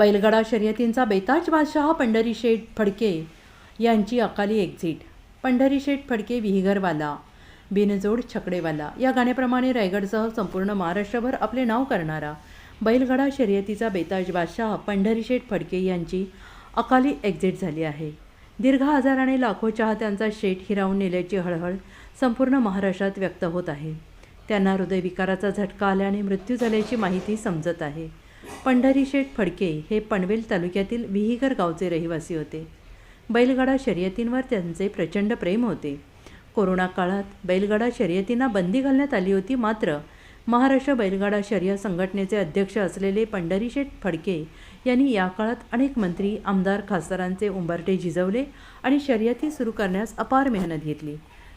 बैलगाडा शर्यतींचा बेताज बादशाह पंढरी शेठ फडके यांची अकाली एक्झिट पंढरी शेठ फडके विहिगरवाला बिनजोड छकडेवाला. या गाण्याप्रमाणे रायगडसह संपूर्ण महाराष्ट्रभर आपले नाव करणारा बैलगाडा शर्यतीचा बेताज बादशाह पंढरी शेठ फडके यांची अकाली एक्झिट झाली आहे. दीर्घ आजाराने लाखो चाहत्यांचा शेठ हिरावून नेल्याची हळहळ संपूर्ण महाराष्ट्रात व्यक्त होत आहे. त्यांना हृदयविकाराचा झटका आल्याने मृत्यू झाल्याची माहिती समजत आहे. पंढरी शेठ फडके हे पनवेल तालुक्यातील विहिगर गावचे रहिवासी होते. बैलगाडा शर्यतींवर त्यांचे प्रचंड प्रेम होते. कोरोना काळात बैलगाडा शर्यतींना बंदी घालण्यात आली होती मात्र महाराष्ट्र बैलगाडा शर्यत संघटनेचे अध्यक्ष असलेले पंढरीशेठ फडके यांनी या काळात अनेक मंत्री आमदार खासदारांचे उंबरटे झिजवले आणि शर्यती सुरू करण्यास अपार मेहनत घेतली.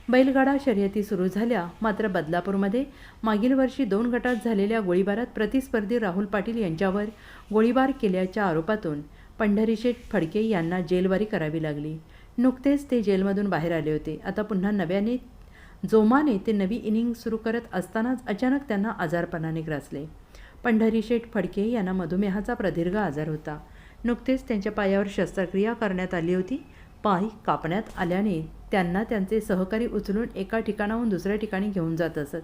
बैलगाडा शर्यती सुरू झाल्या. मात्र बदलापूरमध्ये मागील वर्षी दोन गटात झालेल्या गोळीबारात प्रतिस्पर्धी राहुल पाटील यांच्यावर गोळीबार केल्याच्या आरोपातून पंढरीशेठ फडके यांना जेलवारी करावी लागली. नुकतेच ते जेलमधून बाहेर आले होते. आता पुन्हा नव्याने जोमाने ते नवी इनिंग सुरू करत असतानाच अचानक त्यांना आजारपणाने ग्रासले. पंढरीशेठ फडके यांना मधुमेहाचा प्रदीर्घ आजार होता. नुकतेच त्यांच्या पायावर शस्त्रक्रिया करण्यात आली होती. पाय कापण्यात आल्याने त्यांना त्यांचे सहकारी उचलून एका ठिकाणाहून दुसऱ्या ठिकाणी घेऊन जात असत.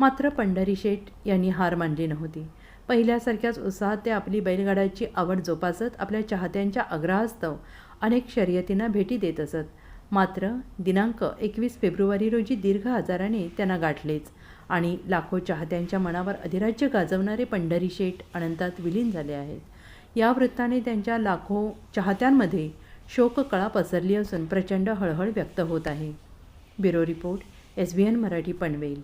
मात्र पंढरी शेठ यांनी हार मानली नव्हती. पहिल्यासारख्याच उत्साहात ते आपली बैलगाड्याची आवड जोपासत आपल्या चाहत्यांच्या आग्रहास्तव अनेक शर्यतींना भेटी देत असत. मात्र दिनांक एकवीस फेब्रुवारी रोजी दीर्घ आजाराने त्यांना गाठलेच आणि लाखो चाहत्यांच्या मनावर अधिराज्य गाजवणारे पंढरी शेठ अनंतात विलीन झाले आहेत. या वृत्ताने त्यांच्या लाखो चाहत्यांमध्ये शोककळा पसरली असून प्रचंड हळहळ व्यक्त होत आहे. Bureau report S B N Marathi Panvel.